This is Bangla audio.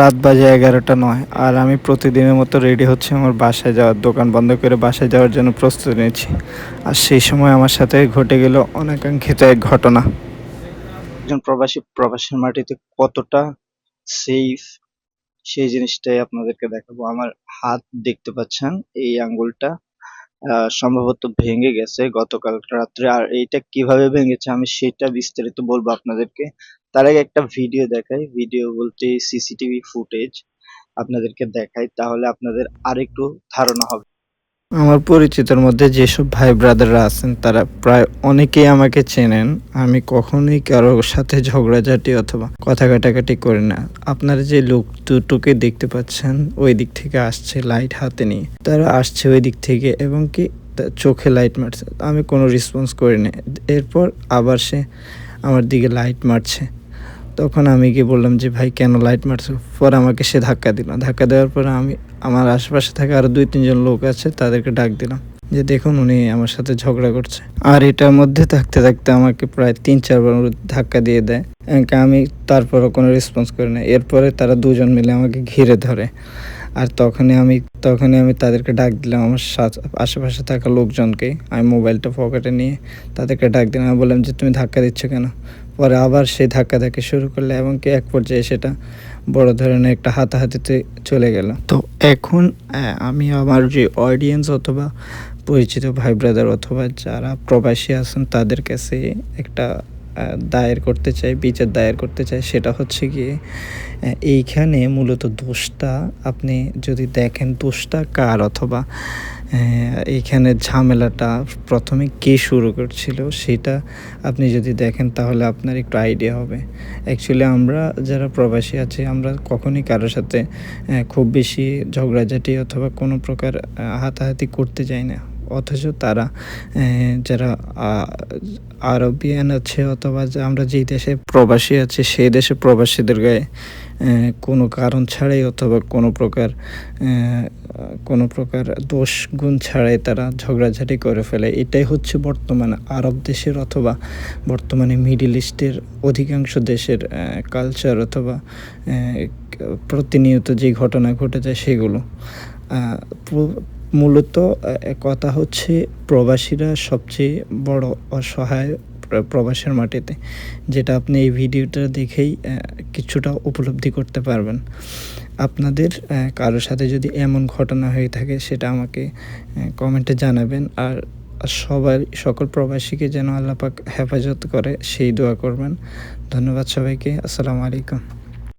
রাত বাজে এগারোটা নয়। আর আমি প্রতিদিনের মতো রেডি হচ্ছে আমার বাসায় যাওয়ার দোকান বন্ধ করে বাসায় যাওয়ার জন্য প্রস্তুতি নিচ্ছি। আর সেই সময় আমার সাথে ঘটে গেল অনাকাঙ্ক্ষিত এক ঘটনা। একজন প্রবাসী, প্রবাসীর মাটিতে কতটা সেফ সেই জিনিসটাই আপনাদেরকে দেখাবো। আমার হাত দেখতে পাচ্ছেন, এই আঙ্গুলটা সম্ভবত ভেঙে গেছে গতকাল রাত্রে। আর এইটা কীভাবে ভেঙেছে আমি সেটা বিস্তারিত বলব আপনাদেরকে। তার আগে একটা ভিডিও দেখাই। ভিডিও বলতে সিসিটিভি ফুটেজ আপনাদেরকে দেখাই, তাহলে আপনাদের আরেকটু ধারণা হবে। আমার পরিচিতর মধ্যে যেসব ভাই ব্রাদাররা আছেন, তারা প্রায় অনেকেই আমাকে চেনেন। আমি কখনোই কারোর সাথে ঝগড়াঝাটি অথবা কথা কাটাকাটি করি না। আপনারা যে লোক দুটোকে দেখতে পাচ্ছেন, ওই দিক থেকে আসছে লাইট হাতে নিয়ে। তারা আসছে ওই দিক থেকে এবং কি চোখে লাইট মারছে। আমি কোনো রেসপন্স করি না এরপর আবার সে আমার দিকে লাইট মারছে। তখন আমি গিয়ে বললাম যে, ভাই, কেন লাইট মারছো? পরে আমাকে সে ধাক্কা দিল। ধাক্কা দেওয়ার পরে আমি, আমার আশেপাশে থাকা আরও দুই তিনজন লোক আছে, তাদেরকে ডাক দিলাম। যে, দেখুন, উনি আমার সাথে ঝগড়া করছে। আর এটার মধ্যে থাকতে থাকতে আমাকে প্রায় তিন, চারবার ধাক্কা দিয়ে দেয়। আমি তারপরও কোনো রেসপন্স করি না। এরপরে তারা দুজন মিলে আমাকে ঘিরে ধরে। আর তখনই আমি তখনই আমি তাদেরকে ডাক দিলাম, আমার আশেপাশে থাকা লোকজনকে আমি মোবাইলটা পকেটে নিয়ে তাদেরকে ডাক দিলাম, আমি বললাম যে, তুমি ধাক্কা দিচ্ছ কেন? পরে আবার সেই ধাক্কা ধাক্কি শুরু করলে এবং কি এক পর্যায়ে সেটা বড় ধরনের একটা হাতাহাতিতে চলে গেল। তো এখন আমি আমার যে অডিয়েন্স অথবা পরিচিত ভাই ব্রাদার অথবা যারা প্রবাসী আছেন, তাদের কাছে একটা দায়ের করতে চাই, বিচার দায়ের করতে চাই, সেটা হচ্ছে গিয়ে এইখানে মূলত দোষটা আপনি যদি দেখেন, দোষটা কার? অথবা এইখানে ঝামেলাটা প্রথমে কে শুরু করছিল, সেটা আপনি যদি দেখেন, তাহলে আপনার একটু আইডিয়া হবে। অ্যাকচুয়ালি আমরা যারা প্রবাসী আছি, আমরা কখনই কারোর সাথে খুব বেশি ঝগড়াঝাটি অথবা কোনো প্রকার হাতাহাতি করতে যাই না। অথচ তারা যারা আরবিয়ান আছে অথবা আমরা যেই দেশে প্রবাসী আছি, সেই দেশে প্রবাসীদের গায়ে কোনো কারণ ছাড়াই অথবা কোনো প্রকার কোনো প্রকার দোষ গুণ ছাড়াই তারা ঝগড়াঝাটি করে ফেলে। এটাই হচ্ছে বর্তমান আরব দেশের অথবা বর্তমানে মিডিল ইস্টের অধিকাংশ দেশের কালচার অথবা প্রতিনিয়ত যে ঘটনা ঘটে যায় সেগুলো। মূলত কথা হচ্ছে প্রবাসীরা সবচেয়ে বড় অসহায় প্রবাসের মাটিতে, যেটা আপনি এই ভিডিওটা দেখেই কিছুটা উপলব্ধি করতে পারবেন। আপনাদের কারোর সাথে যদি এমন ঘটনা হয়ে থাকে, সেটা আমাকে কমেন্টে জানাবেন। আর সবাই সকল প্রবাসীকে যেন আল্লাপাক হেফাজত করে, সেই দোয়া করবেন। ধন্যবাদ সবাইকে। আসসালামু আলাইকুম।